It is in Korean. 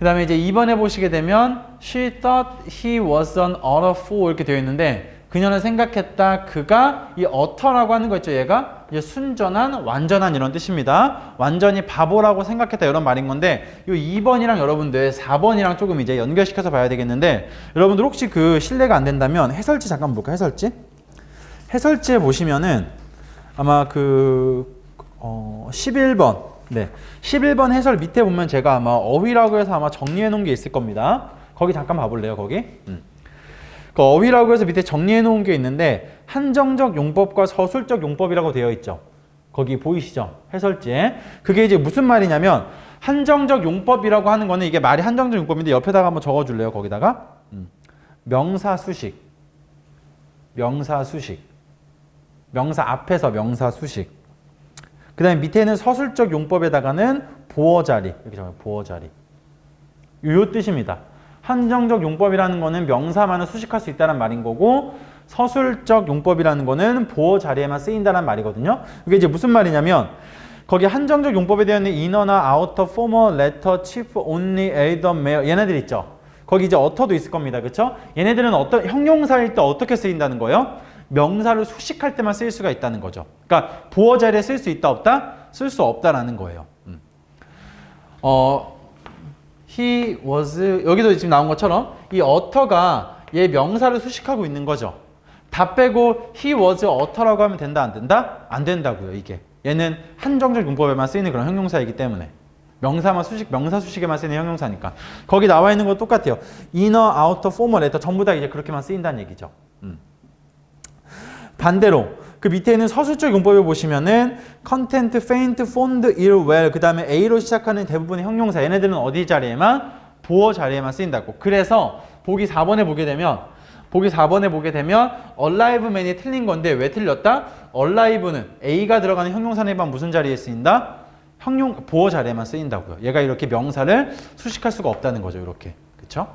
그 다음에 이제 2번에 보시게 되면 She thought he was an utter fool 이렇게 되어 있는데 그녀는 생각했다. 그가 이 utter라고 하는 거 있죠. 얘가 이제 순전한 완전한 이런 뜻입니다. 완전히 바보라고 생각했다. 이런 말인 건데 이 2번이랑 여러분들 4번이랑 조금 이제 연결시켜서 봐야 되겠는데 여러분들 혹시 그 신뢰가 안 된다면 해설지 잠깐 볼까 해설지? 해설지에 보시면은 아마 그 어, 11번 네. 11번 해설 밑에 보면 제가 아마 어휘라고 해서 아마 정리해 놓은 게 있을 겁니다. 거기 잠깐 봐볼래요 거기? 음. 그 어휘라고 해서 밑에 정리해 놓은 게 있는데 한정적 용법과 서술적 용법이라고 되어 있죠. 거기 보이시죠? 해설지에. 그게 이제 무슨 말이냐면 한정적 용법이라고 하는 거는 이게 말이 한정적 용법인데 옆에다가 한번 적어 줄래요 거기다가? 음. 명사 수식. 명사 수식. 명사 앞에서 명사 수식. 그 다음에 밑에는 서술적 용법에다가는 보어 자리. 이렇게 적어요. 보어 자리. 요 뜻입니다. 한정적 용법이라는 거는 명사만은 수식할 수 있다는 말인 거고 서술적 용법이라는 거는 보어 자리에만 쓰인다는 말이거든요. 이게 이제 무슨 말이냐면 거기 한정적 용법에 있는 inner나 outer, former, latter, chief, only, either, mere 얘네들 있죠. 거기 이제 어터도 있을 겁니다. 그렇죠? 얘네들은 어떤 형용사일 때 어떻게 쓰인다는 거예요? 명사를 수식할 때만 쓰일 수가 있다는 거죠. 그러니까 보어 자리에 쓸 수 있다 없다? 쓸 수 없다라는 거예요. 음. 어, he was 여기도 지금 나온 것처럼 이 어터가 얘 명사를 수식하고 있는 거죠. 다 빼고 he was 어터라고 하면 된다 안 된다? 안 된다고요. 이게 얘는 한정적 용법에만 쓰이는 그런 형용사이기 때문에 명사만 수식 명사 수식에만 쓰이는 형용사니까 거기 나와 있는 거 똑같아요. inner, outer, formal, latter 전부 다 이제 그렇게만 쓰인다는 얘기죠. 음. 반대로 그 밑에 있는 서술적 용법을 보시면은 content, faint, fond, ill, well 그 다음에 a로 시작하는 대부분의 형용사 얘네들은 어디 자리에만 보어 자리에만 쓰인다고 그래서 보기 4번에 보게 되면 보기 4번에 보게 되면 aliveman이 틀린 건데 왜 틀렸다? alive는 a가 들어가는 형용사에만 무슨 자리에 쓰인다? 형용 보어 자리에만 쓰인다고요 얘가 이렇게 명사를 수식할 수가 없다는 거죠 이렇게 그쵸?